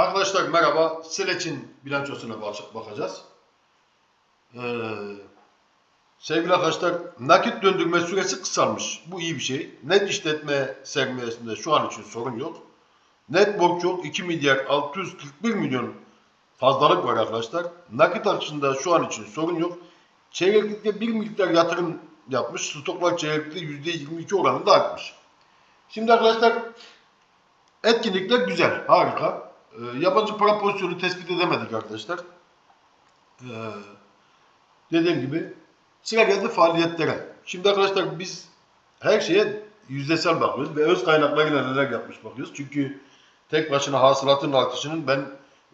Arkadaşlar merhaba. Sileç'in bilançosuna bak- bakacağız. Ee, sevgili arkadaşlar nakit döndürme süresi kısalmış. Bu iyi bir şey. Net işletme sermayesinde şu an için sorun yok. Net borç yok. 2 milyar 641 milyon fazlalık var arkadaşlar. Nakit akışında şu an için sorun yok. Çeyreklikte bir miktar yatırım yapmış. Stoklar çeyreklikte %22 oranında artmış. Şimdi arkadaşlar etkinlikler güzel. Harika. Ee, yabancı para pozisyonu tespit edemedik arkadaşlar. Ee, dediğim gibi sıra geldi faaliyetlere. Şimdi arkadaşlar biz her şeye yüzdesel bakıyoruz ve öz kaynaklarıyla neler yapmış bakıyoruz. Çünkü tek başına hasılatın artışının ben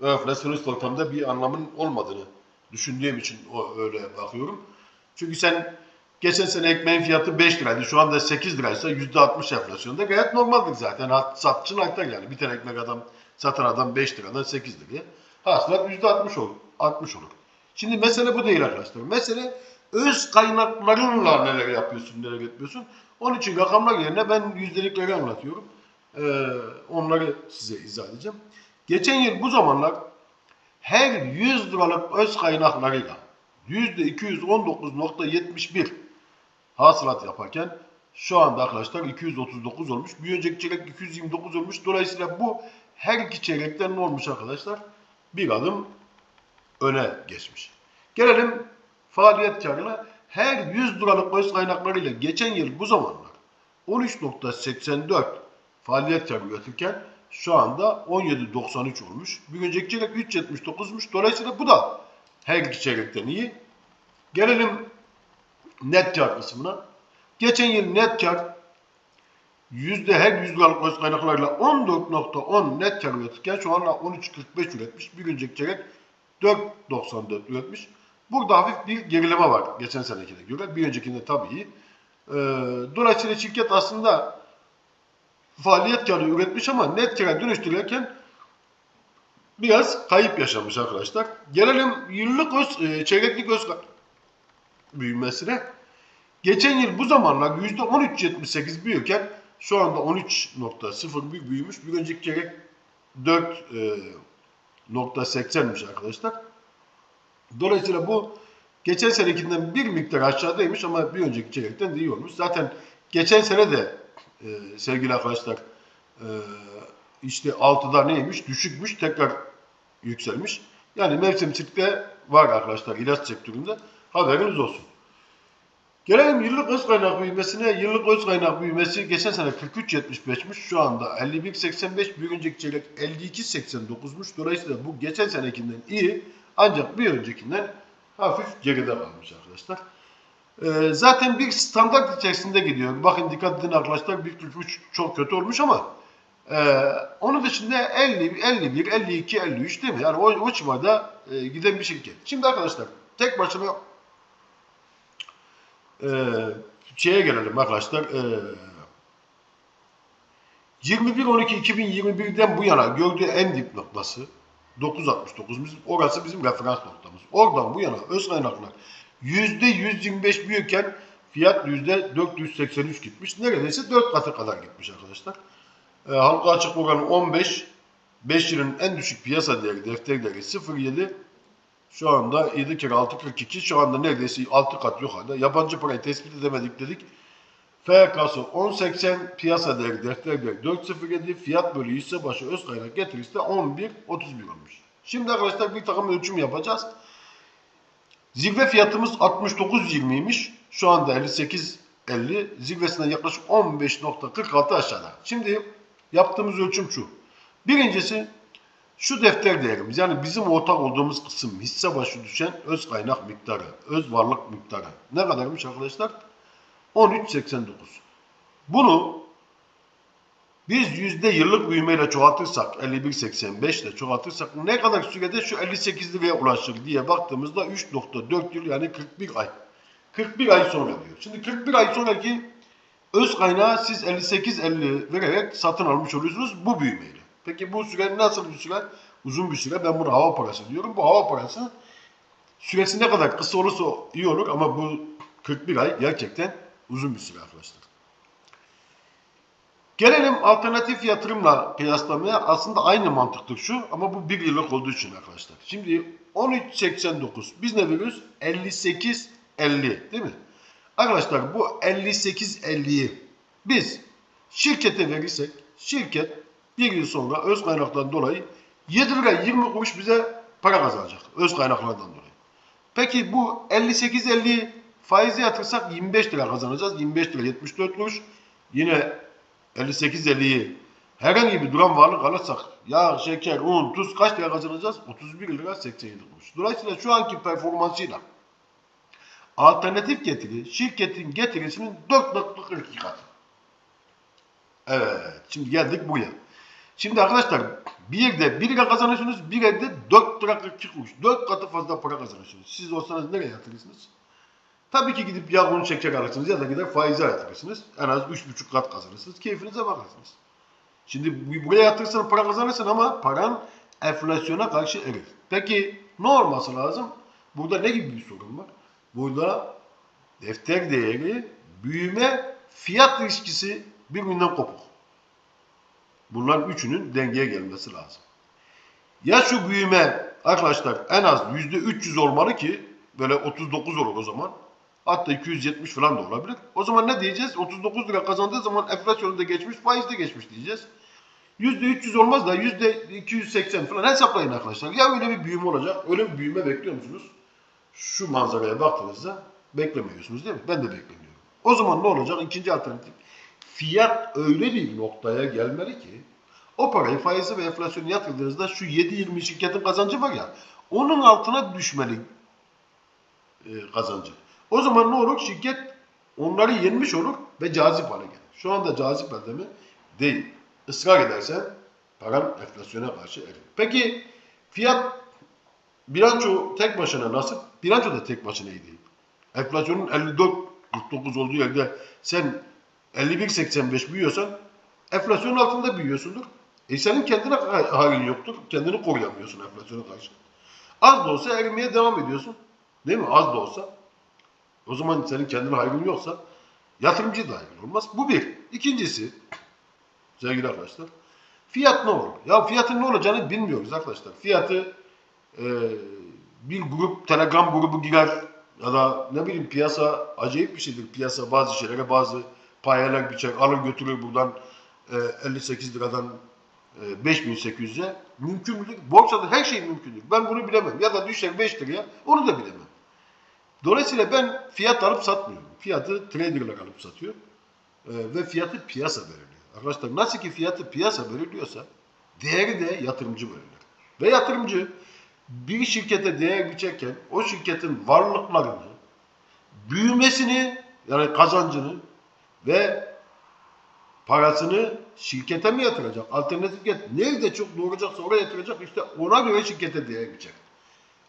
enflasyonist ortamda bir anlamın olmadığını düşündüğüm için o öyle bakıyorum. Çünkü sen geçen sene ekmeğin fiyatı 5 liraydı. Şu anda 8 liraysa %60 enflasyonda gayet normaldir zaten. Satışın artar yani. Bir tane ekmek adam satan adam 5 liradan 8 liraya. Hasılat %60 olur. 60 olur. Şimdi mesele bu değil arkadaşlar. Mesele öz kaynaklarınla neler yapıyorsun, neler yapıyorsun. Onun için rakamlar yerine ben yüzdelikleri anlatıyorum. Ee, onları size izah edeceğim. Geçen yıl bu zamanlar her 100 liralık öz kaynaklarıyla %219.71 hasılat yaparken şu anda arkadaşlar 239 olmuş. Bir önceki çeyrek 229 olmuş. Dolayısıyla bu her iki çeyrekten ne olmuş arkadaşlar? Bir adım öne geçmiş. Gelelim faaliyet karına. Her 100 liralık öz kaynaklarıyla geçen yıl bu zamanlar 13.84 faaliyet karı üretirken şu anda 17.93 olmuş. Bir önceki çeyrek 3.79'muş. Dolayısıyla bu da her iki çeyrekten iyi. Gelelim net kar kısmına. Geçen yıl net kar yüzde her 100 liralık öz kaynaklarla 14.10 net kar üretirken şu anda 13.45 üretmiş. Bir önceki çeyrek 4.94 üretmiş. Burada hafif bir gerileme var geçen senekine göre. Bir öncekinde tabii iyi. Ee, dolayısıyla şirket aslında faaliyet karı üretmiş ama net kâra dönüştürürken biraz kayıp yaşamış arkadaşlar. Gelelim yıllık öz, e, çeyreklik öz büyümesine. Geçen yıl bu zamanlar %13.78 büyürken şu anda 13.01 büyümüş. Bir önceki çeyrek 4.80'miş arkadaşlar. Dolayısıyla bu geçen senekinden bir miktar aşağıdaymış ama bir önceki çeyrekten de iyi olmuş. Zaten geçen sene de e, sevgili arkadaşlar e, işte 6'da neymiş? Düşükmüş tekrar yükselmiş. Yani mevsimçilikte var arkadaşlar ilaç sektöründe. Haberiniz olsun. Gelelim yıllık öz kaynak büyümesine. Yıllık öz kaynak büyümesi geçen sene 43.75'miş. Şu anda 51.85. Bir önceki çeyrek 52.89'muş. Dolayısıyla bu geçen senekinden iyi. Ancak bir öncekinden hafif geride kalmış arkadaşlar. Ee, zaten bir standart içerisinde gidiyor. Bakın dikkat edin arkadaşlar 1.43 çok kötü olmuş ama e, onun dışında 50, 51, 52, 53 değil mi? Yani o, o civarda e, giden bir şirket. Şimdi arkadaşlar tek başına e, şeye gelelim arkadaşlar. E, 21-12-2021'den bu yana gördüğü en dip noktası 9.69 bizim, orası bizim referans noktamız. Oradan bu yana öz kaynaklar %125 büyürken fiyat %483 gitmiş. Neredeyse 4 katı kadar gitmiş arkadaşlar. E, halka açık oranı 15. 5 yılın en düşük piyasa değeri, defter değeri 0.7. Şu anda 7 kere 6.42. Şu anda neredeyse 6 kat yukarıda. Yabancı parayı tespit edemedik dedik. FK'sı 10.80, piyasa değeri, defter değeri 4.07, fiyat bölü hisse başı öz kaynak getirisi de 11.31 olmuş. Şimdi arkadaşlar bir takım ölçüm yapacağız. Zirve fiyatımız 69.20'ymiş. Şu anda 58.50. Zirvesinden yaklaşık 15.46 aşağıda. Şimdi yaptığımız ölçüm şu. Birincisi şu defter değerimiz yani bizim ortak olduğumuz kısım hisse başı düşen öz kaynak miktarı, öz varlık miktarı. Ne kadarmış arkadaşlar? 13.89. Bunu biz yüzde yıllık büyümeyle çoğaltırsak 51.85 ile çoğaltırsak ne kadar sürede şu 58 liraya ulaşır diye baktığımızda 3.4 yıl yani 41 ay. 41 ay sonra diyor. Şimdi 41 ay sonraki öz kaynağı siz 58.50 vererek satın almış oluyorsunuz bu büyümeyle. Peki bu süre nasıl bir süre? Uzun bir süre. Ben buna hava parası diyorum. Bu hava parası süresi ne kadar kısa olursa iyi olur ama bu 41 ay gerçekten uzun bir süre arkadaşlar. Gelelim alternatif yatırımla kıyaslamaya. Aslında aynı mantıktır şu ama bu bir yıllık olduğu için arkadaşlar. Şimdi 13.89 biz ne veriyoruz? 58.50 değil mi? Arkadaşlar bu 58.50'yi biz şirkete verirsek şirket bir yıl sonra öz kaynaklardan dolayı 7 lira 20 kuruş bize para kazanacak. Öz kaynaklardan dolayı. Peki bu 58.50'yi faize yatırsak 25 lira kazanacağız. 25 lira 74 kuruş. Yine 58.50'yi herhangi bir duran varlık alırsak yağ, şeker, un, tuz kaç lira kazanacağız? 31 lira 87 kuruş. Dolayısıyla şu anki performansıyla alternatif getiri şirketin getirisinin 4.42 katı. Evet. Şimdi geldik buraya. Şimdi arkadaşlar bir yerde 1 lira kazanıyorsunuz, bir yerde 4 lira 42 kuruş. 4 katı fazla para kazanıyorsunuz. Siz olsanız nereye yatırırsınız? Tabii ki gidip yağ şeker alırsınız ya da gider faize yatırırsınız. En az 3,5 kat kazanırsınız. Keyfinize bakarsınız. Şimdi bu- buraya yatırırsan para kazanırsın ama paran enflasyona karşı erir. Peki ne olması lazım? Burada ne gibi bir sorun var? Burada defter değeri, büyüme, fiyat ilişkisi birbirinden kopuk. Bunların üçünün dengeye gelmesi lazım. Ya şu büyüme arkadaşlar en az yüzde 300 olmalı ki böyle 39 olur o zaman. Hatta 270 falan da olabilir. O zaman ne diyeceğiz? 39 lira kazandığı zaman enflasyonu da geçmiş, faiz de geçmiş diyeceğiz. Yüzde 300 olmaz da yüzde 280 falan hesaplayın arkadaşlar. Ya öyle bir büyüme olacak, öyle bir büyüme bekliyor musunuz? Şu manzaraya baktığınızda beklemiyorsunuz değil mi? Ben de beklemiyorum. O zaman ne olacak? İkinci alternatif. Fiyat öyle bir noktaya gelmeli ki o parayı faizi ve enflasyonu yatırdığınızda şu 7-20 şirketin kazancı var ya onun altına düşmeli e, kazancı. O zaman ne olur? Şirket onları yenmiş olur ve cazip hale gelir. Şu anda cazip halde mi? Değil. Israr edersen paran enflasyona karşı erir. Peki fiyat bilanço tek başına nasıl? Bilanço da tek başına iyi değil. Enflasyonun 54-49 olduğu yerde sen 51-85 büyüyorsan enflasyonun altında büyüyorsundur. E senin kendine halin yoktur. Kendini koruyamıyorsun enflasyona karşı. Az da olsa erimeye devam ediyorsun. Değil mi? Az da olsa. O zaman senin kendine hayrın yoksa yatırımcı da hayrın olmaz. Bu bir. İkincisi sevgili arkadaşlar fiyat ne olur? Ya fiyatın ne olacağını bilmiyoruz arkadaşlar. Fiyatı e, bir grup telegram grubu girer ya da ne bileyim piyasa acayip bir şeydir. Piyasa bazı şeylere bazı payeler biçer alır götürür buradan e, 58 liradan e, 5800'e mümkün müdür? Borsada her şey mümkündür. Ben bunu bilemem. Ya da düşer 5 liraya onu da bilemem. Dolayısıyla ben fiyat alıp satmıyorum. Fiyatı traderlar alıp satıyor. Ee, ve fiyatı piyasa belirliyor. Arkadaşlar nasıl ki fiyatı piyasa belirliyorsa değeri de yatırımcı belirler. Ve yatırımcı bir şirkete değer biçerken o şirketin varlıklarını, büyümesini yani kazancını ve parasını şirkete mi yatıracak? Alternatif yat nerede çok doğuracaksa oraya yatıracak. İşte ona göre şirkete değer biçer.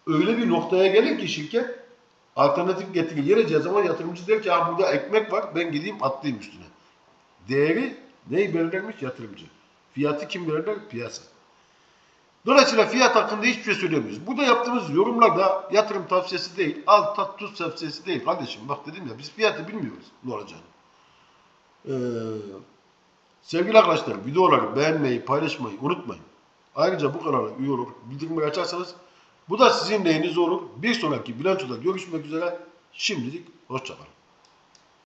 Öyle bir noktaya gelir ki şirket alternatif getiri geleceği zaman yatırımcı der ki ha burada ekmek var ben gideyim atlayayım üstüne. Değeri neyi belirlermiş? Yatırımcı. Fiyatı kim belirler? Piyasa. Dolayısıyla fiyat hakkında hiçbir şey söylemiyoruz. Burada yaptığımız yorumlar da yatırım tavsiyesi değil, al tat tuz tavsiyesi değil. Kardeşim bak dedim ya biz fiyatı bilmiyoruz ne olacağını. Ee, sevgili arkadaşlar videoları beğenmeyi, paylaşmayı unutmayın. Ayrıca bu kanala üye olur, bildirimleri açarsanız bu da sizin lehinize olur. Bir sonraki bilançoda görüşmek üzere. Şimdilik hoşçakalın.